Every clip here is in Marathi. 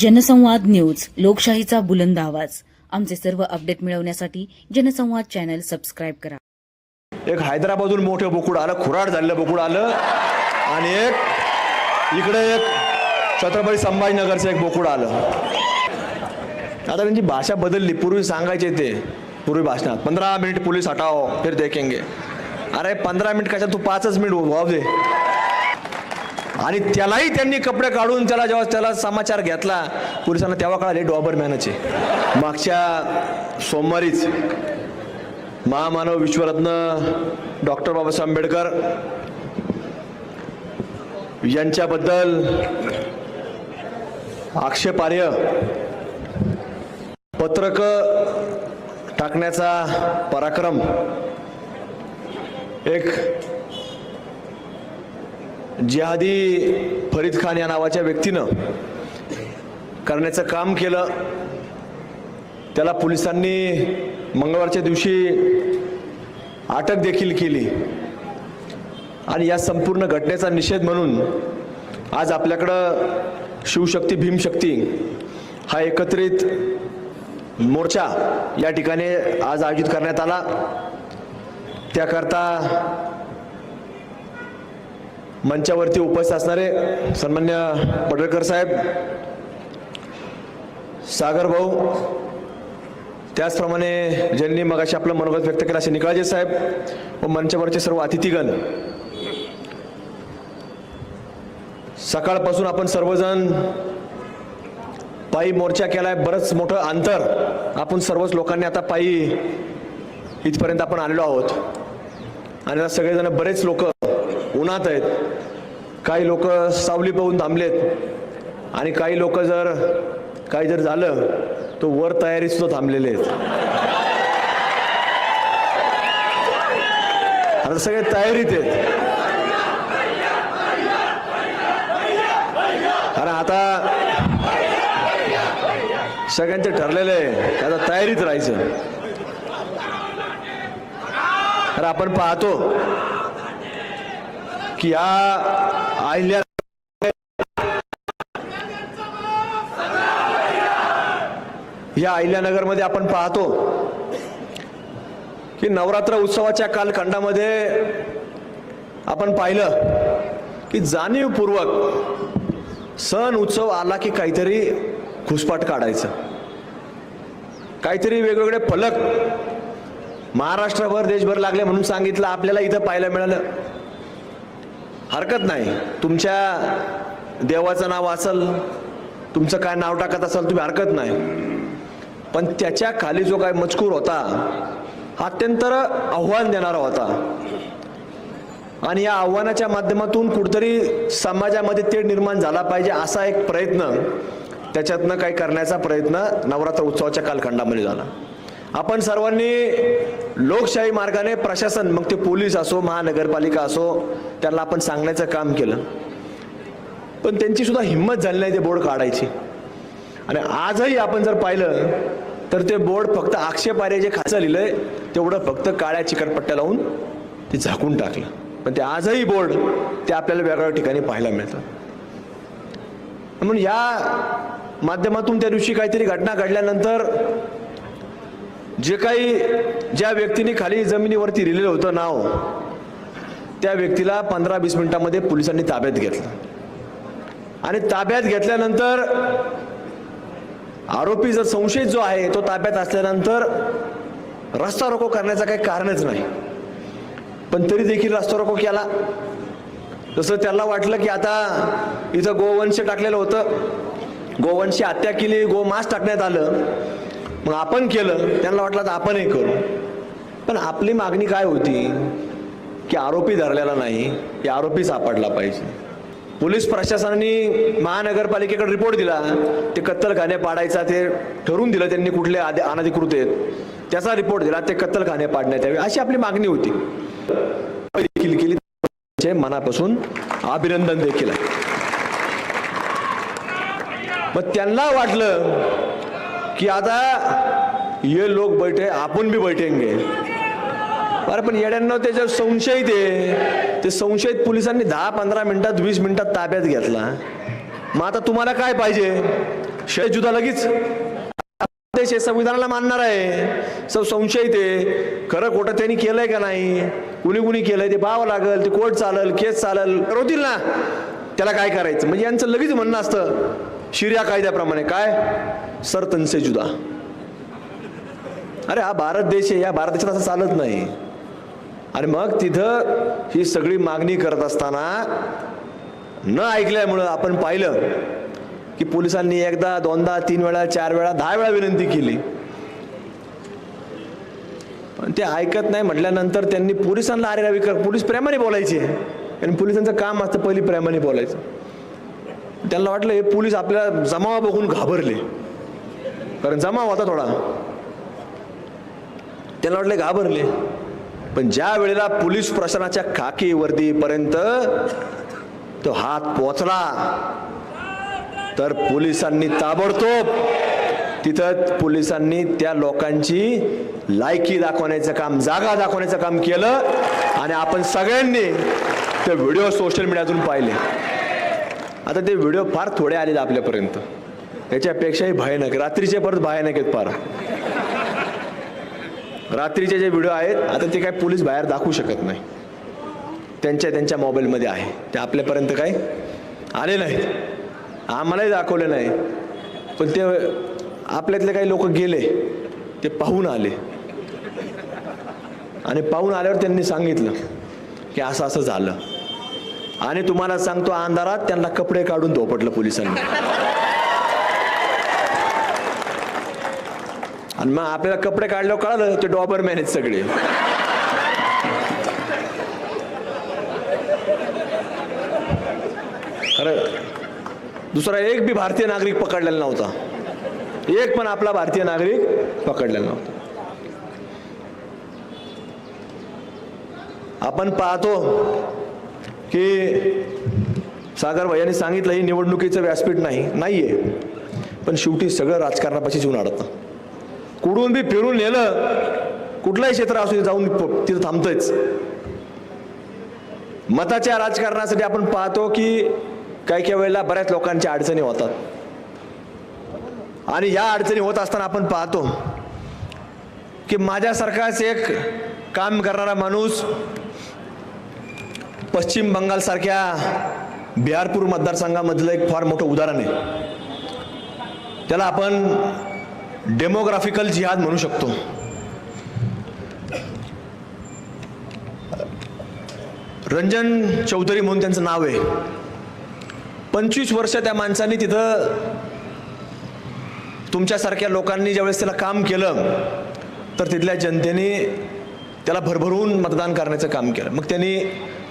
जनसंवाद न्यूज लोकशाहीचा बुलंद आवाज. आमचे सर्व अपडेट मिळवण्यासाठी जनसंवाद चॅनल सबस्क्राईब करा. एक हैदराबादहून मोठं बोकुड आलं खुराड झालेलं बोकुड आलं. आणि एक इकडे एक छत्रपती संभाजीनगरचं एक बोकुड आलं. आता त्यांची भाषा बदलली पूर्वी सांगायचे ते पूर्वी भाषणात. पंधरा मिनिट पोलीस हटाओ फिर देखेंगे. अरे पंधरा मिनिट कशा तू पाचच मिनिट वाव दे. आणि त्यालाही त्यांनी कपडे काढून त्याला जेव्हा त्याला समाचार घेतला पोलिसांना तेव्हा कळाले डॉबर मॅनचे मागच्या सोमवारीच महामानव विश्वरत्न डॉक्टर बाबासाहेब आंबेडकर यांच्याबद्दल आक्षेपार्ह पत्रक टाकण्याचा पराक्रम एक जिहादी फरीद खान या नावाच्या व्यक्तीनं करण्याचं काम केलं. त्याला पोलिसांनी मंगळवारच्या दिवशी अटक देखील केली. आणि या संपूर्ण घटनेचा निषेध म्हणून आज आपल्याकडं शिवशक्ती भीमशक्ती हा एकत्रित मोर्चा या ठिकाणी आज आयोजित करण्यात आला. त्याकरता मंचावरती उपस्थित असणारे सन्मान्य पडळकर साहेब सागर भाऊ त्याचप्रमाणे ज्यांनी मगाशी आपलं मनोगत व्यक्त केलं असे निकाळजे साहेब व मंचावरचे सर्व अतिथीगण. सकाळपासून आपण सर्वजण पायी मोर्चा केलाय बरंच मोठं अंतर आपण सर्वच लोकांनी आता पायी इथपर्यंत आपण आलेलो आहोत. आणि आता सगळेजण बरेच लोक उन्हात आहेत. काही लोक सावली पाहून थांबलेत. आणि काही लोक जर काही जर झालं तो वर तयारी सुद्धा थांबलेले आहेत. आता सगळे तयारीत आहेत. कारण आता सगळ्यांचे ठरलेलं आहे आता तयारीत राहायचं. तर आपण पाहतो. की या अहिल्या या अहिल्यानगरमध्ये आपण पाहतो की नवरात्र उत्सवाच्या कालखंडामध्ये आपण पाहिलं की जाणीवपूर्वक सण उत्सव आला की काहीतरी घुसपाट काढायचं. काहीतरी वेगवेगळे फलक महाराष्ट्रभर देशभर लागले म्हणून सांगितलं आपल्याला इथं पाहायला मिळालं. हरकत नाही. तुमच्या देवाचं नाव असल तुमचं काय नाव टाकत असाल तुम्ही हरकत नाही. पण त्याच्याखाली जो काय मजकूर होता हा अत्यंत आव्हान देणारा होता. आणि या आव्हानाच्या माध्यमातून कुठतरी समाजामध्ये ते निर्माण झाला पाहिजे असा एक प्रयत्न त्याच्यातनं काही करण्याचा प्रयत्न नवरात्र उत्सवाच्या कालखंडामध्ये झाला. आपण सर्वांनी लोकशाही मार्गाने प्रशासन मग ते पोलीस असो महानगरपालिका असो त्यांना आपण सांगण्याचं काम केलं. पण त्यांची सुद्धा हिंमत झाली नाही ते बोर्ड काढायची. आणि आजही आपण जर पाहिलं तर ते बोर्ड फक्त आक्षेपारे जे खाचं लिहिलंय तेवढं फक्त काळ्या चिकटपट्ट्या लावून ते झाकून टाकलं. पण ते आजही बोर्ड ते आपल्याला वेगवेगळ्या ठिकाणी पाहायला मिळतं. म्हणून या माध्यमातून त्या दिवशी काहीतरी घटना घडल्यानंतर जे काही ज्या व्यक्तीने खाली जमिनीवरती लिहिलेलं होतं नाव त्या व्यक्तीला पंधरा वीस मिनिटामध्ये पोलिसांनी ताब्यात घेतलं. आणि ताब्यात घेतल्यानंतर आरोपी जर संशयित जो आहे तो ताब्यात असल्यानंतर रस्ता रोको करण्याचं काही कारणच नाही. पण तरी देखील रस्ता रोको केला. जसं त्याला वाटलं की आता इथं गोवंश टाकलेलं होतं. गोवंशी हत्या केली गोमांस टाकण्यात आलं. मग आपण केलं त्यांना वाटलं तर आपणही करू. पण आपली मागणी काय होती? की आरोपी धरलेला नाही की आरोपी सापडला पाहिजे. पोलीस प्रशासनाने महानगरपालिकेकडे रिपोर्ट दिला ते कत्तलखाने पाडायचा ते ठरवून दिलं त्यांनी कुठले आधी अनधिकृत आहेत. त्याचा रिपोर्ट दिला ते कत्तलखाने पाडण्यात यावे अशी आपली मागणी होती. देखील केली. त्यांचे मनापासून अभिनंदन देखील आहे. मग त्यांना वाटलं की आता ये लोक बैठे आपण बी बैठेंगे। अरे पण येड्यांना त्याच्यावर संशयित आहे ते संशयित पोलिसांनी दहा पंधरा मिनिटात वीस मिनिटात ताब्यात घेतला. मग आता तुम्हाला काय पाहिजे? शय जुदा लगेच. देश संविधानाला मानणार आहे. सब संशय आहे खरं खोटं त्यांनी केलंय का नाही? कुणी कुणी केलंय? ते पाहावं लागल ते कोर्ट चालल केस चालल. होतील ना. त्याला काय करायचं? म्हणजे यांचं लगेच म्हणणं असतं. शिर्या कायद्याप्रमाणे काय? सर तनसे जुदा. अरे हा भारत देश आहे या भारत देशात असं चालत नाही. आणि मग तिथं ही सगळी मागणी करत असताना न ऐकल्यामुळं आपण पाहिलं की पोलिसांनी एकदा दोनदा तीन वेळा चार वेळा दहा वेळा विनंती केली. पण ते ऐकत नाही म्हटल्यानंतर त्यांनी पोलिसांना अरे रवी कर पोलीस प्रेमाने बोलायचे. आणि पोलिसांचं काम असतं पहिली प्रेमाने बोलायचं. त्यांना वाटलं हे पोलीस आपल्याला जमावा बघून घाबरले. कारण जमाव होता थोडा. त्यांना वाटले घाबरले. पण ज्या वेळेला पोलीस प्रशासनाच्या खाकी वर्दीपर्यंत तो हात पोचला तर पोलिसांनी ताबडतोब तिथं पोलिसांनी त्या लोकांची लायकी दाखवण्याचं काम जागा दाखवण्याचं काम केलं आणि आपण सगळ्यांनी ते व्हिडिओ सोशल मीडियातून पाहिले. आता ते व्हिडिओ फार थोडे आलेत आपल्यापर्यंत. याच्यापेक्षाही भयानक. रात्रीचे परत भयानक आहेत फार. रात्रीचे जे व्हिडिओ आहेत आता ते काय पोलीस बाहेर दाखवू शकत नाही. त्यांच्या त्यांच्या मोबाईलमध्ये आहे. ते आपल्यापर्यंत काय आले नाहीत. आम्हालाही दाखवले नाही. पण ते आपल्यातले काही लोक गेले ते पाहून आले. आणि पाहून आल्यावर त्यांनी सांगितलं की असं असं झालं. आणि तुम्हाला सांगतो अंधारात त्यांना कपडे काढून धोपटलं पोलिसांनी. आणि मग आपल्याला कपडे काढल्यावर कळालं ते डॉबर मॅनेज आहेत सगळे. दुसरा एक बी भारतीय नागरिक पकडलेला नव्हता. एक पण आपला भारतीय नागरिक पकडलेला नव्हता. आपण पाहतो की सागर भैयानी सांगितलं ही निवडणुकीचं व्यासपीठ नाही नाहीये. पण शेवटी सगळं राजकारणापाशी येऊन अडतं कुठून बी फिरून नेलं कुठलंही क्षेत्र असू दे जाऊन प- तिथं थांबतंयच. मताच्या राजकारणासाठी आपण पाहतो की काही काही वेळेला बऱ्याच लोकांच्या अडचणी होतात. आणि या अडचणी होत असताना आपण पाहतो की माझ्यासारखाच एक काम करणारा माणूस पश्चिम बंगालसारख्या बिहारपूर मतदारसंघामधलं एक फार मोठं उदाहरण आहे. त्याला आपण डेमोग्राफिकल जिहाद म्हणू शकतो. रंजन चौधरी म्हणून त्यांचं नाव आहे. पंचवीस वर्ष त्या माणसाने तिथं तुमच्यासारख्या लोकांनी ज्यावेळेस त्याला काम केलं तर तिथल्या जनतेने त्याला भरभरून मतदान करण्याचं काम केलं. मग त्यांनी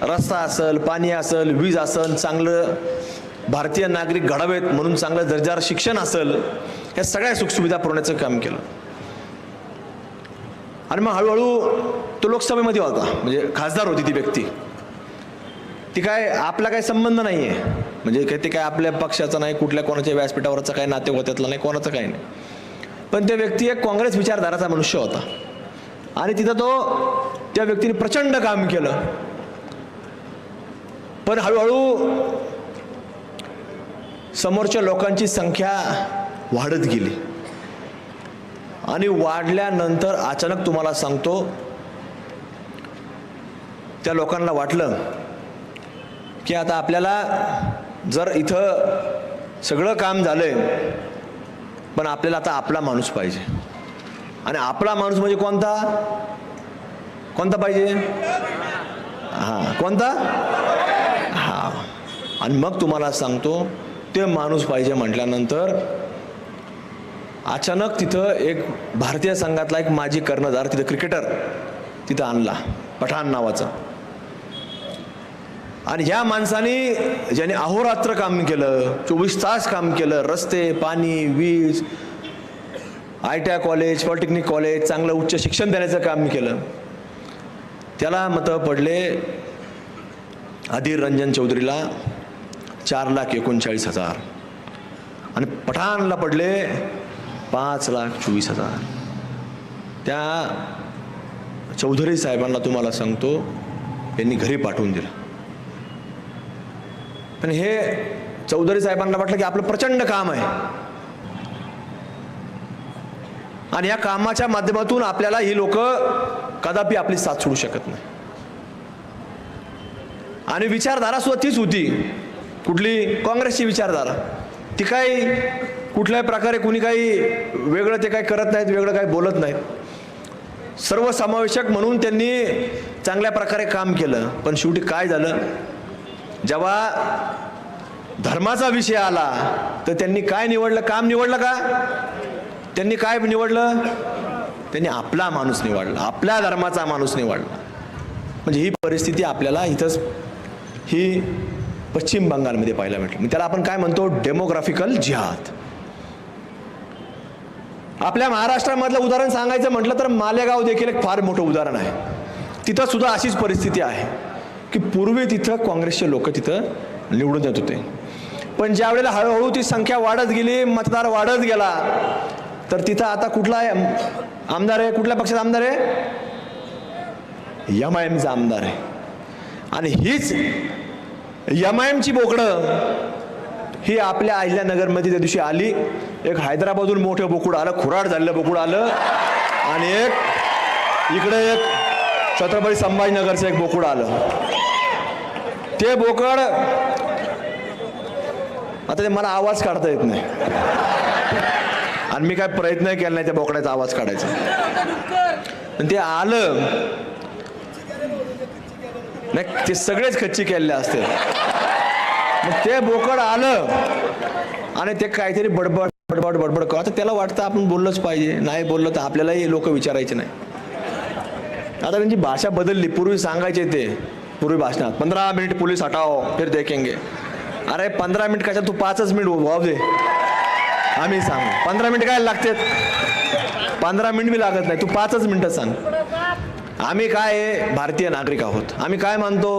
रस्ता असेल पाणी असेल वीज असेल चांगलं भारतीय नागरिक घडावेत म्हणून चांगलं दर्जावर शिक्षण असेल ह्या सगळ्या सुखसुविधा पुरवण्याचं काम केलं. आणि मग हळूहळू तो लोकसभेमध्ये होता म्हणजे खासदार होती ती व्यक्ती. ती काय आपला काही संबंध नाही आहे म्हणजे काय ते काय आपल्या पक्षाचा नाही कुठल्या कोणाच्या व्यासपीठावरचा काही नाते होत्यातला नाही कोणाचं काही नाही. पण त्या व्यक्ती एक काँग्रेस विचारधाराचा मनुष्य होता. आणि तिथं तो त्या व्यक्तीने प्रचंड काम केलं. पण हळूहळू समोरच्या लोकांची संख्या वाढत गेली. आणि वाढल्यानंतर अचानक तुम्हाला सांगतो त्या लोकांना वाटलं की आता आपल्याला जर इथं सगळं काम झालंय पण आपल्याला आता आपला माणूस पाहिजे. आणि आपला माणूस म्हणजे कोणता? कोणता पाहिजे? हां कोणता? हां. आणि मग तुम्हाला सांगतो ते माणूस पाहिजे म्हटल्यानंतर अचानक तिथं एक भारतीय संघातला एक माजी कर्णधार तिथं क्रिकेटर तिथं आणला पठाण नावाचा. आणि ह्या माणसाने ज्याने अहोरात्र काम केलं चोवीस तास काम केलं रस्ते पाणी वीज I T I college polytechnic college चांगलं उच्च शिक्षण देण्याचं काम केलं. त्याला मतं पडले अधीर रंजन चौधरीला चार लाख एकोणचाळीस हजार. आणि पठाणला पडले पाच लाख चोवीस हजार. त्या चौधरी साहेबांना तुम्हाला सांगतो यांनी घरी पाठवून दिलं. पण हे चौधरी साहेबांना वाटलं की आपलं प्रचंड काम आहे. आणि या कामाच्या माध्यमातून आपल्याला ही लोक कदापि आपली साथ सोडू शकत नाही. आणि विचारधारा सुद्धा तीच होती. कुठली? काँग्रेसची विचारधारा. ती काही कुठल्याही प्रकारे कुणी काही वेगळं ते काही करत नाहीत वेगळं काही बोलत नाहीत. सर्वसमावेशक म्हणून त्यांनी चांगल्या प्रकारे काम केलं. पण शेवटी काय झालं? जेव्हा धर्माचा विषय आला तर त्यांनी काय निवडलं? काम निवडलं का? त्यांनी काय निवडलं? त्यांनी आपला माणूस निवडला आपल्या धर्माचा माणूस निवडला. म्हणजे ही परिस्थिती आपल्याला इथंच ही पश्चिम बंगालमध्ये पाहायला भेटली. त्याला आपण काय म्हणतो? डेमोग्राफिकल जिहाद आपल्या महाराष्ट्रामधलं उदाहरण सांगायचं म्हटलं तर मालेगाव देखील एक फार मोठं उदाहरण आहे. तिथं सुद्धा अशीच परिस्थिती आहे की पूर्वी तिथं काँग्रेसचे लोक तिथं निवडून येत होते. पण ज्या वेळेला हळूहळू ती संख्या वाढत गेली मतदार वाढत गेला तर तिथं आता कुठला आहे? आमदार आहे? कुठल्या पक्षाचा आमदार आहे? एम आय एमचा आमदार आहे. आणि हीच एम आय एमची बोकडं ही आपल्या अहिल्यानगरमध्ये त्या दिवशी आली. एक हैदराबादहून मोठं बोकुड आलं खुराड झालेलं बोकुड आलं. आणि एक इकडे एक छत्रपती संभाजीनगरचं एक बोकुड आलं. ते बोकड आता ते मला आवाज काढता येत नाही. आणि मी काय प्रयत्न केला नाही त्या बोकड्याचा आवाज काढायचा. पण ते आलं. नाही ते सगळेच खच्ची केलेले असते मग ते बोकड आलं. आणि ते काहीतरी बडबड बडबड बडबड कर आता त्याला वाटतं आपण बोललंच पाहिजे. नाही बोललं तर आपल्यालाही लोक विचारायचे नाही. आता त्यांची भाषा बदलली. पूर्वी सांगायचे ते. पूर्वी भाषणात पंधरा मिनिट पोलीस हटाओ फिर देखेंगे. अरे पंधरा मिनिट कशा तू पाचच मिनिट वाव दे. आम्ही सांग. पंधरा मिनिट काय लागतात? पंधरा मिनिट बी लागत नाही. तू पाचच मिनिटं सांग. आम्ही काय आहे? भारतीय नागरिक आहोत? आम्ही काय मानतो?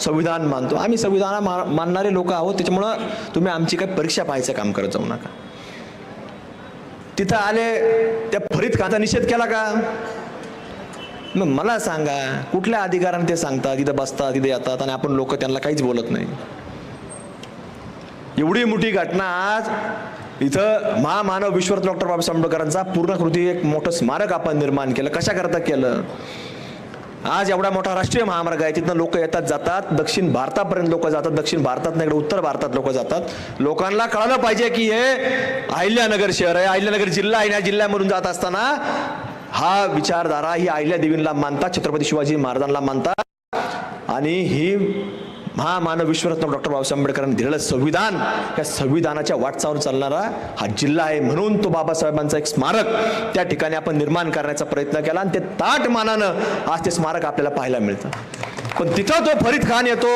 संविधान मानतो. आम्ही संविधान मा मानणारे लोक आहोत. त्याच्यामुळं तुम्ही आमची काय परीक्षा पाहायचं काम करत जाऊ नका. तिथं आले त्या फरीत काचा निषेध केला का? मग मला सांगा कुठल्या अधिकाराने ते सांगतात? तिथे बसतात तिथे येतात आणि आपण लोक त्यांना काहीच बोलत नाही. एवढी मोठी घटना आज इथं महामानव विश्वरत्न डॉक्टर बाबासाहेब आंबेडकरांचा पूर्णकृती एक मोठं स्मारक आपण निर्माण केलं. कशाकरता केलं? आज एवढा मोठा राष्ट्रीय महामार्ग आहे. तिथनं लोक येतात जातात. दक्षिण भारतापर्यंत लोक जातात. दक्षिण भारतात इकडे उत्तर भारतात लोक जातात. लोकांना कळलं पाहिजे की हे अहिल्यानगर शहर आहे. अहिल्यानगर जिल्हा आहे. या जिल्ह्यामधून जात असताना हा विचारधारा ही अहिल्या देवींना मानतात छत्रपती शिवाजी महाराजांना मानतात. आणि ही महामानव विश्वरत्न डॉक्टर बाबासाहेब आंबेडकरांनी दिलेलं संविधान या संविधानाच्या वाटचावर चालणारा हा जिल्हा आहे म्हणून तो बाबासाहेबांचा एक स्मारक त्या ठिकाणी आपण निर्माण करण्याचा प्रयत्न केला आणि ते ताट मानानं आज ते स्मारक आपल्याला पाहायला मिळतं. पण तिथं तो फरीद खान येतो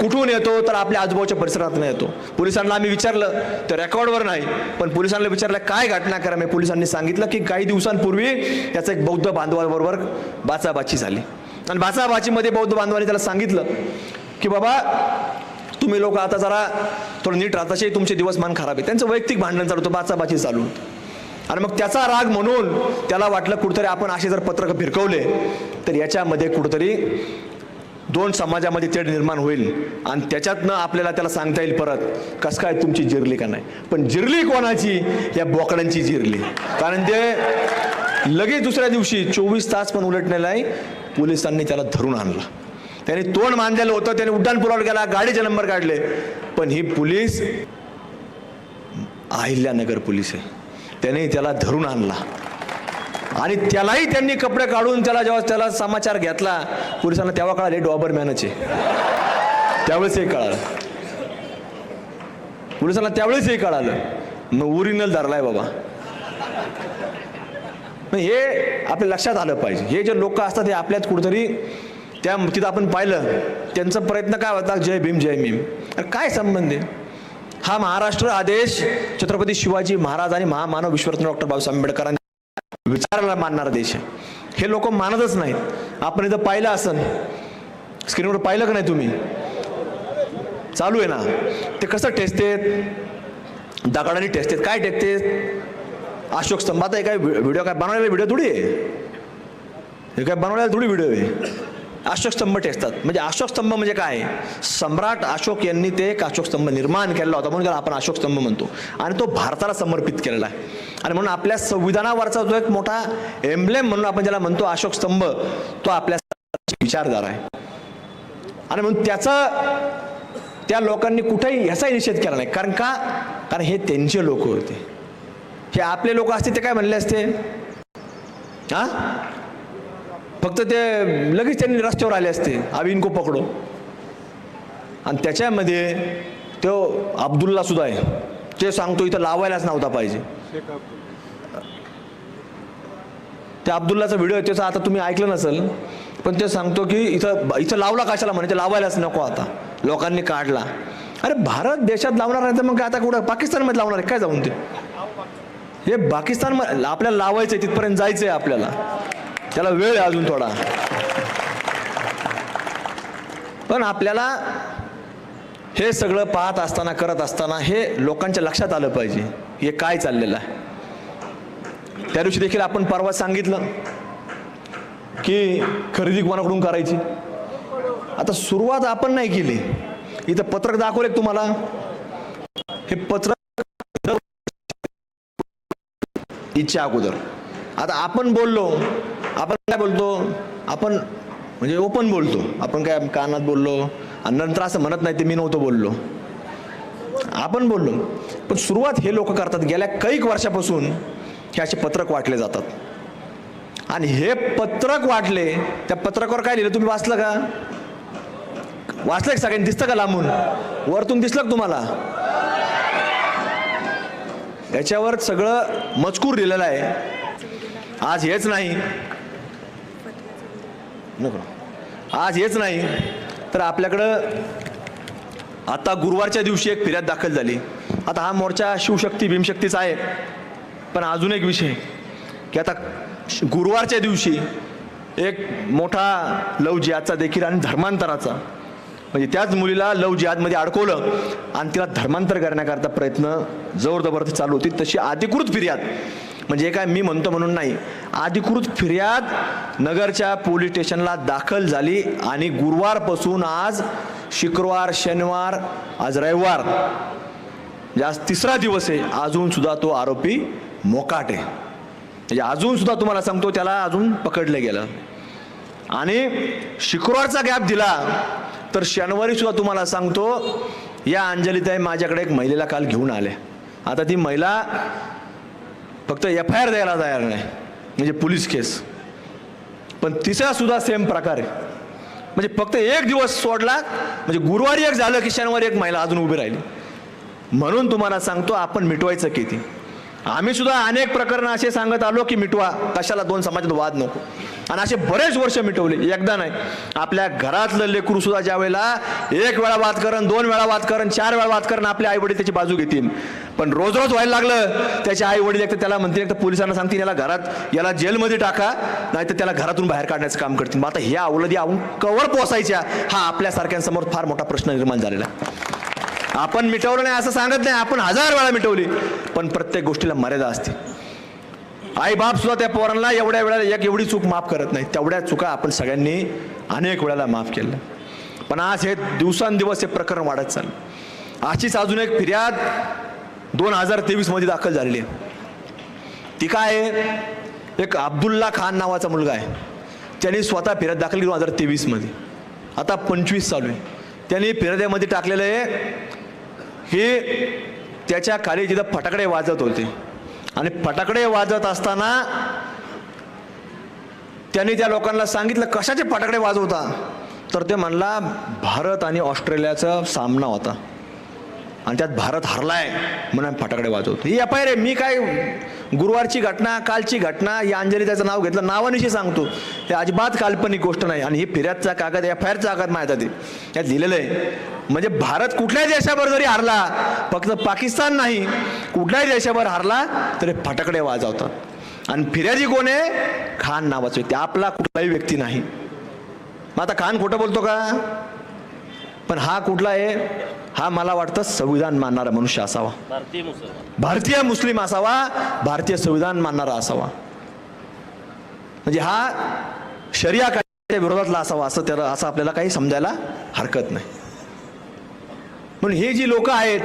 कुठून येतो तर आपल्या आजूबाजूच्या परिसरातून येतो. पोलिसांना आम्ही विचारलं तर रेकॉर्डवर नाही. पण पोलिसांना विचारलं काय घटना करा? मी पोलिसांनी सांगितलं की काही दिवसांपूर्वी त्याचं एक बौद्ध बांधवाबरोबर बाचाबाची झाली. आणि बाचाबाचीमध्ये बौद्ध बांधवांनी त्याला सांगितलं की बाबा तुम्ही लोक आता जरा थोडं नीट राहत तुमचे दिवस मान खराब आहे. त्यांचं वैयक्तिक भांडण चालू होतं बाचाबाची चालू आणि मग त्याचा राग म्हणून त्याला वाटलं कुठेतरी आपण असे जर पत्रक भिरकवले तर याच्यामध्ये कुठंतरी दोन समाजामध्ये तेढ निर्माण होईल. आणि त्याच्यातनं आपल्याला त्याला सांगता येईल परत कसं काय तुमची जिरली का नाही? पण जिरली कोणाची? या बोकडांची जिरली. कारण ते लगेच दुसऱ्या दिवशी चोवीस तास पण उलटणे पोलिसांनी त्याला धरून आणला. त्याने तोंड मांडलेलं होतं त्याने उड्डाण गेला गाडीचे नंबर काढले. पण ही पोलीस अहिल्यानगर पोलीस आहे. त्याने त्याला धरून आणला. आणि त्यालाही त्यांनी कपडे काढून त्याला जेव्हा त्याला समाचार घेतला पोलिसांना तेव्हा कळाले डॉबर मॅनचे आहे. त्यावेळेस हे कळालं. पोलिसांना त्यावेळेस हे कळालं. मग ओरिजिनल धरलाय बाबा. हे आपल्या लक्षात आलं पाहिजे. हे जे लोक असतात हे आपल्यात कुठेतरी त्या तिथं आपण पाहिलं त्यांचा प्रयत्न काय होता? जय भीम जय भीम. अरे काय संबंध आहे? हा महाराष्ट्र हा देश छत्रपती शिवाजी महाराज आणि महामानव विश्वरत्न डॉक्टर बाबासाहेब आंबेडकरांनी विचाराला मानणारा देश आहे. हे लोक मानतच नाहीत. आपण इथं पाहिलं असन. स्क्रीनवर पाहिलं का नाही तुम्ही? चालू आहे ना. ते कसं ठेचतेत दगडाने टेस्टेत काय टेकतेत? अशोक स्तंभात आहे काय? व्हिडिओ काय बनवलेला व्हिडिओ थोडी आहे? हे काय बनवलेला थोडी व्हिडिओ आहे? अशोक स्तंभ टेकतात. म्हणजे अशोकस्तंभ म्हणजे काय? सम्राट अशोक यांनी ते एक अशोक स्तंभ निर्माण केलेला होता म्हणून आपण अशोक स्तंभ म्हणतो. आणि तो भारताला समर्पित केलेला आहे. आणि म्हणून आपल्या संविधानावरचा जो एक मोठा एम्ब्लेम म्हणून आपण ज्याला म्हणतो अशोक स्तंभ तो आपल्या विचारधारा आहे. आणि म्हणून त्याचं त्या लोकांनी कुठेही ह्याचाही निषेध केला नाही. कारण का? कारण हे त्यांचे लोक होते. हे आपले लोक असते ते काय म्हणले असते? हा? फक्त ते लगेच त्यांनी रस्त्यावर आले असते आम्ही इनको पकडो आणि त्याच्यामध्ये तो अब्दुल्ला सुद्धा आहे. ते सांगतो इथं लावायलाच नव्हता पाहिजे. त्या अब्दुल्लाचा व्हिडिओ त्याचा आता तुम्ही ऐकलं नसेल पण ते सांगतो की इथं इथं लावला कशाला म्हणे? ते लावायलाच नको आता. लोकांनी काढला. अरे भारत देशात लावणार नाही तर मग आता कुठं? पाकिस्तानमध्ये लावणार आहे काय जाऊन ते? हे पाकिस्तान आपल्याला लावायचं आहे तिथपर्यंत जायचं आहे आपल्याला. त्याला वेळ आहे अजून थोडा. पण आपल्याला हे सगळं पाहत असताना करत असताना हे लोकांच्या लक्षात आलं पाहिजे हे काय चाललेलं आहे. त्या दिवशी देखील आपण परवा सांगितलं की खरेदी कोणाकडून करायची? आता सुरुवात आपण नाही केली. इथं पत्रक दाखवले तुम्हाला. हे पत्रक इच्छा अगोदर. आता आपण बोललो आपण काय बोलतो? आपण म्हणजे ओपन बोलतो. आपण काय कानात बोललो आणि नंतर असं म्हणत नाही ते मी नव्हतं बोललो. आपण बोललो. पण सुरुवात हे लोक करतात गेल्या कैक वर्षापासून हे असे पत्रक वाटले जातात. आणि हे पत्रक वाटले त्या पत्रकावर काय लिहिलं तुम्ही वाचलं का? वाचलं का सगळ्यांनी? दिसतं का लांबून? वरतून दिसलं का तुम्हाला? याच्यावर सगळं मजकूर लिहिलेलं आहे. आज हेच नाही. नको आज हेच नाही तर आपल्याकडं आता गुरुवारच्या दिवशी एक फिर्याद दाखल झाली. आता हा मोर्चा शिवशक्ती भीमशक्तीचा आहे. पण अजून एक विषय की आता श- गुरुवारच्या दिवशी एक मोठा लव जिहादचा देखील आणि धर्मांतराचा म्हणजे त्याच मुलीला लव जिहादमध्ये अडकवलं आणि तिला धर्मांतर करण्याकरता प्रयत्न जोर जबरदस्ती चालू होती. तशी अधिकृत फिर्याद म्हणजे काय मी म्हणतो म्हणून नाही. अधिकृत फिर्याद नगरच्या पोलीस स्टेशनला दाखल झाली आणि गुरुवारपासून आज शुक्रवार शनिवार आज रविवार म्हणजे आज तिसरा दिवस आहे अजून सुद्धा तो आरोपी मोकाट आहे. म्हणजे अजून सुद्धा तुम्हाला सांगतो त्याला अजून पकडलं गेलं. आणि शुक्रवारचा गॅप दिला तर शनिवारी सुद्धा तुम्हाला सांगतो या अंजलीताई माझ्याकडे एक महिलेला काल घेऊन आले. आता ती महिला फक्त एफ आय आर द्यायला तयार नाही. म्हणजे पोलीस केस. पण तिसरा सुद्धा सेम प्रकार आहे. म्हणजे फक्त एक दिवस सोडला म्हणजे गुरुवारी एक झालं की शनिवारी एक महिला अजून उभी राहिली. म्हणून तुम्हाला सांगतो आपण मिटवायचं किती? आम्ही सुद्धा अनेक प्रकरण असे सांगत आलो की मिटवा. कशाला दोन समाजात वाद नको? आणि असे बरेच वर्ष मिटवले. एकदा नाही. आपल्या घरातलं लेकरू सुद्धा ज्या वेळेला एक वेळा वाद करण दोन वेळा वाद करण चार वेळा वाद करण आपले आई वडील त्याची बाजू घेतील. पण रोज रोज व्हायला लागलं. त्याचे आई वडील एक तर त्याला म्हणतील एक तर पोलिसांना सांगतील याला घरात याला जेलमध्ये टाका. नाही तर त्याला घरातून बाहेर काढण्याचं काम करतील. मग आता ह्या अवलदी आऊन कवर पोसायच्या हा आपल्यासारख्यांसमोर फार मोठा प्रश्न निर्माण झालेला आहे. आपण मिटवलं नाही असं सांगत नाही आपण हजार वेळा मिटवली. पण प्रत्येक गोष्टीला मर्यादा असते. आई बाप सुद्धा त्या पोरांना एवढ्या वेळेला एक एवढी चूक माफ करत नाही. तेवढ्या चुका आपण सगळ्यांनी अनेक वेळेला माफ केल्या. पण आज हे दिवसांदिवस हे प्रकरण वाढत चाललं. अशीच अजून एक फिर्याद दोन हजार तेवीसमध्ये दाखल झालेली आहे. ती काय आहे? एक अब्दुल्ला खान नावाचा मुलगा आहे. त्यांनी स्वतः फिर्याद दाखल केली दोन हजार तेवीसमध्ये. आता पंचवीस चालू आहे. त्यांनी फिर्याद्यामध्ये टाकलेलं आहे हे त्याच्याखाली तिथं फटाकडे वाजत होते. आणि फटाकडे वाजत असताना त्यांनी त्या लोकांना सांगितलं कशाचे फटाकडे वाजवता? तर ते म्हणला भारत आणि ऑस्ट्रेलियाचा सामना होता. आणि त्यात भारत हरलाय म्हणून फटाकडे वाजवतो. ही अपाय रे मी काय गुरुवारची घटना कालची घटना या अंजली त्याचं नाव घेतलं नावानिशी सांगतो. हे अजिबात काल्पनिक गोष्ट नाही. आणि ही फिर्यादचा कागद एफ आय आरचा कागद माहिती ते यात लिहिलेलं आहे म्हणजे भारत कुठल्याही देशावर जरी हारला फक्त पाकिस्तान नाही कुठल्याही देशावर हारला तरी फटाकडे वाजवतात. आणि फिर्यादी कोण आहे? खान नावाचं व्यक्ती. आपला कुठलाही व्यक्ती नाही. मग आता खान खोटं बोलतो का? पण हा कुठला आहे? हा मला वाटतं संविधान मानणारा मनुष्य असावा. भारतीय मुस्लिम असावा भारतीय संविधान मानणारा असावा. म्हणजे हा शरिया कायद्याच्या विरोधातला असावा असं त्याला असं आपल्याला काही समजायला हरकत नाही. म्हणून हे जी लोक आहेत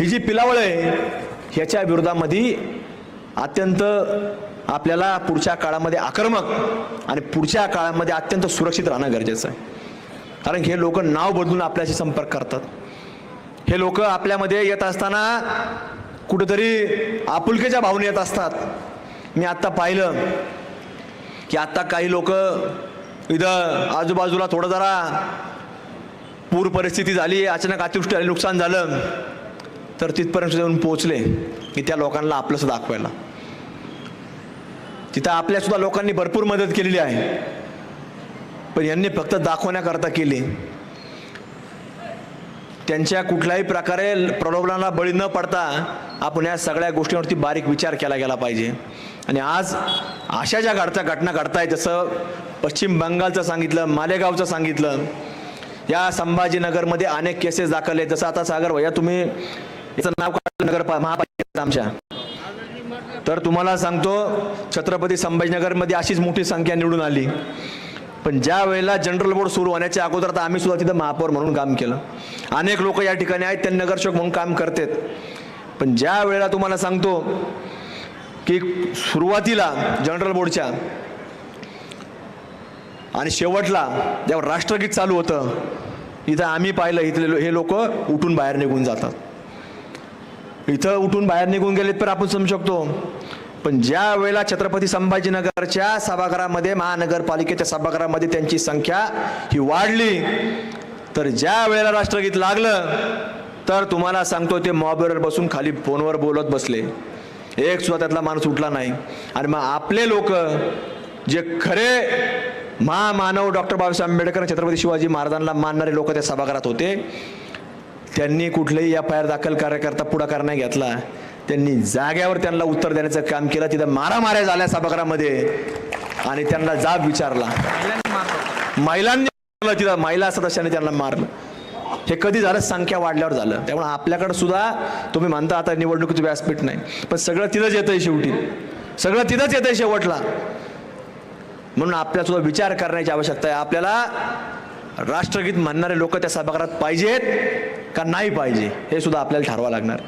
ही जी पिलावळ आहे ह्याच्या विरोधामध्ये अत्यंत आपल्याला पुढच्या काळामध्ये आक्रमक आणि पुढच्या काळामध्ये अत्यंत सुरक्षित राहणं गरजेचं आहे. कारण हे लोक नाव बदलून आपल्याशी संपर्क करतात. हे लोक आपल्यामध्ये येत असताना कुठेतरी आपुलकीच्या भावने येत असतात. मी आत्ता पाहिलं की आत्ता काही लोक इथं आजूबाजूला थोडं जरा पूर परिस्थिती झाली अचानक अतिवृष्टी आली नुकसान झालं तर तिथपर्यंत जाऊन येऊन पोहोचले की त्या लोकांना आपलंसं दाखवायला. तिथं आपल्यासुद्धा लोकांनी भरपूर मदत केलेली आहे. पण यांनी फक्त दाखवण्याकरता केली. त्यांच्या कुठल्याही प्रकारे प्रलोभनाला बळी न पडता आपण या सगळ्या गोष्टींवरती बारीक विचार केला गेला पाहिजे. आणि आज अशा ज्या घडत्या घटना घडताय जसं पश्चिम बंगालचं सांगितलं मालेगावचं सांगितलं या संभाजीनगरमध्ये अनेक केसेस दाखल आहेत. जसं आता सागर भैया तुम्ही याचं नाव काढलं नगर महापालिका आमच्या. तर तुम्हाला सांगतो छत्रपती संभाजीनगरमध्ये अशीच मोठी संख्या निवडून आली. पण ज्या वेळेला जनरल बोर्ड सुरू होण्याच्या अगोदर तर आम्ही सुद्धा तिथं महापौर म्हणून काम केलं. अनेक लोक या ठिकाणी आहेत ते नगरसेवक म्हणून काम करतात. पण ज्या वेळेला तुम्हाला सांगतो की सुरुवातीला जनरल बोर्डच्या आणि शेवटला जेव्हा राष्ट्रगीत चालू होतं इथं आम्ही पाहिलं इथले हे लोक उठून बाहेर निघून जातात. इथं उठून बाहेर निघून गेलेत तर आपण समजू शकतो. पण ज्या वेळेला छत्रपती संभाजीनगरच्या सभागृहामध्ये महानगरपालिकेच्या सभागृहामध्ये त्यांची संख्या ही वाढली तर ज्या वेळेला राष्ट्रगीत लागलं तर तुम्हाला सांगतो ते मॉबवर बसून खाली फोनवर बोलत बसले. एक सुद्धा त्यातला माणूस उठला नाही. आणि मग आपले लोक जे खरे महामानव डॉक्टर बाबासाहेब आंबेडकर छत्रपती शिवाजी महाराजांना मानणारे लोक त्या सभागृहात होते. त्यांनी कुठलेही एफ आय आर दाखल कार्यकर्ता पुढाकार नाही घेतला. त्यांनी जाग्यावर त्यांना उत्तर देण्याचं काम केलं. तिथं मारामाऱ्या झाल्या सभागृहामध्ये आणि त्यांना जाब विचारला. महिलांनी तिथं महिला सदस्याने त्यांना मारलं. हे कधी झालं? संख्या वाढल्यावर झालं. त्यामुळे आपल्याकडे सुद्धा तुम्ही म्हणता आता निवडणुकीचं व्यासपीठ नाही. पण सगळं तिथंच येतंय शेवटी. सगळं तिथंच येतंय शेवटला. म्हणून आपल्यासुद्धा विचार करण्याची आवश्यकता आहे. आपल्याला राष्ट्रगीत म्हणणारे लोक त्या सभागृहात पाहिजेत का नाही पाहिजे हे सुद्धा आपल्याला ठरवा लागणार.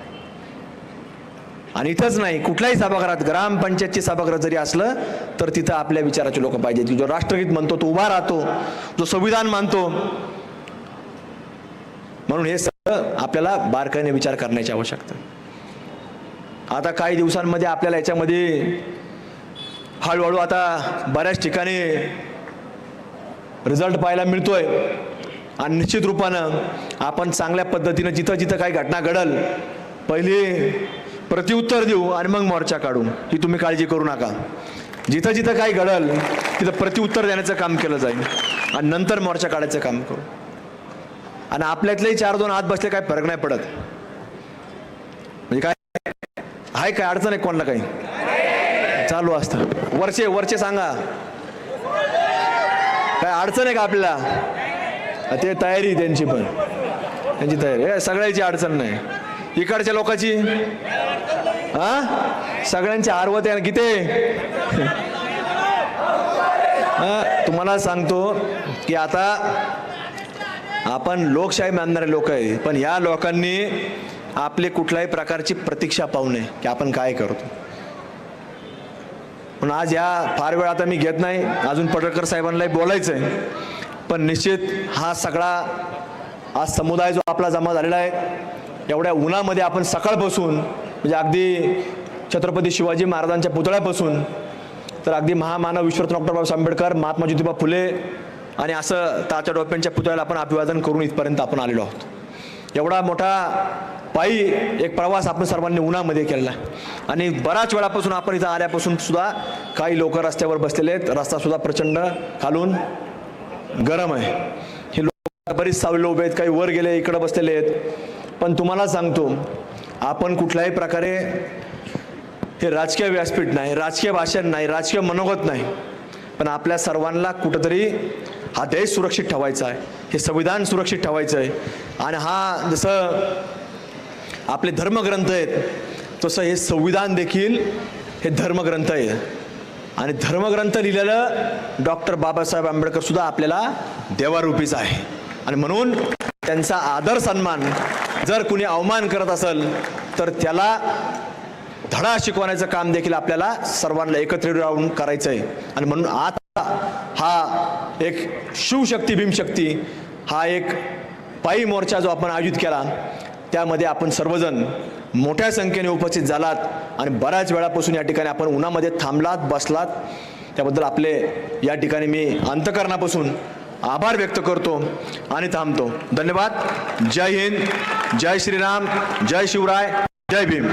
आणि इथंच नाही कुठल्याही सभागृहात ग्रामपंचायतची सभागृह जरी असलं तर तिथं आपल्या विचाराचे लोक पाहिजेत. जो राष्ट्रगीत म्हणतो तो उभा राहतो जो संविधान मानतो. म्हणून हे सगळं आपल्याला बारकाईने विचार करण्याची आवश्यकता आता काही दिवसांमध्ये आपल्याला याच्यामध्ये हळूहळू आता बऱ्याच ठिकाणी रिझल्ट पाहायला मिळतोय. आणि निश्चित रूपानं आपण चांगल्या पद्धतीनं जिथं जिथं काही घटना घडल पहिली प्रतिउत्तर देऊ आणि मग मोर्चा काढू. ही तुम्ही काळजी करू नका. जिथं जिथं काही घडल तिथं प्रतिउत्तर देण्याचं काम केलं जाईल. आणि नंतर मोर्चा काढायचं काम करू. आणि आपल्यातलेही चार दोन आत बसले काय फरक नाही पडत. म्हणजे काय? आहे काय अडचण आहे कोणाला काही? चालू असतं. वरचे वरचे सांगा. काय अडचण आहे का आपल्याला? ते तयारी त्यांची पण. त्यांची तयारी. सगळ्यांची सगळ्याची अडचण नाही. इकडच्या लोकांची? हा? सगळ्यांची आरवत आहे किती हा, तुम्हाला सांगतो की आता आपण लोकशाही मानणारे लोक आहे पण या लोकांनी आपले कुठल्याही प्रकारची प्रतीक्षा पाहू नये की आपण काय करतो. पण आज या फार वेळ आता मी घेत नाही. अजून पडळकर साहेबांनाही बोलायचं आहे पण निश्चित हा सगळा आज समुदाय जो आपला जमा झालेला आहे एवढ्या उन्हामध्ये आपण सकाळपासून म्हणजे अगदी छत्रपती शिवाजी महाराजांच्या पुतळ्यापासून तर अगदी महामानव विश्वरत्न डॉक्टर बाबासाहेब आंबेडकर महात्मा ज्योतिबा फुले आणि असं ताच्या डोप्यांच्या पुतळ्याला आपण अभिवादन करून इथपर्यंत आपण आलेलो आहोत. एवढा मोठा पायी एक प्रवास आपण सर्वांनी उन्हामध्ये केलेला. आहे आणि बऱ्याच वेळापासून आपण इथं आल्यापासून सुद्धा काही लोक रस्त्यावर बसलेले आहेत. रस्ता सुद्धा प्रचंड खालून गरम आहे. हे लोक बरीच सावले उभे आहेत काही वर गेले इकडं बसलेले आहेत. पण तुम्हाला सांगतो आपण कुठल्याही प्रकारे हे राजकीय व्यासपीठ नाही राजकीय भाषण नाही राजकीय मनोगत नाही. पण आपल्या सर्वांना कुठंतरी हा देश सुरक्षित ठेवायचा आहे. हे संविधान सुरक्षित ठेवायचं आहे. आणि हा जसं आपले धर्मग्रंथ आहेत. तसं हे संविधान देखील हे धर्मग्रंथ आहे. आणि धर्मग्रंथ लिहिलेलं डॉक्टर बाबासाहेब आंबेडकर सुद्धा आपल्याला देवारूपीच आहे. आणि म्हणून त्यांचा आदर सन्मान जर कुणी अवमान करत असेल तर त्याला धडा शिकवण्याचं काम देखील आपल्याला सर्वांना एकत्र राहून करायचं आहे आणि म्हणून आता हा एक शिवशक्ती भीमशक्ती हा एक पायी मोर्चा जो आपण आयोजित केला त्यामध्ये आपण सर्वजण मोठ्या संख्येने उपस्थित झालात आणि बऱ्याच वेळापासून या ठिकाणी आपण उन्हामध्ये थांबलात बसलात. त्याबद्दल आपले या ठिकाणी मी अंतकरणापासून आभार व्यक्त करतो आणि थांबतो. धन्यवाद. जय हिंद. जय श्रीराम. जय शिवराय. जय भीम.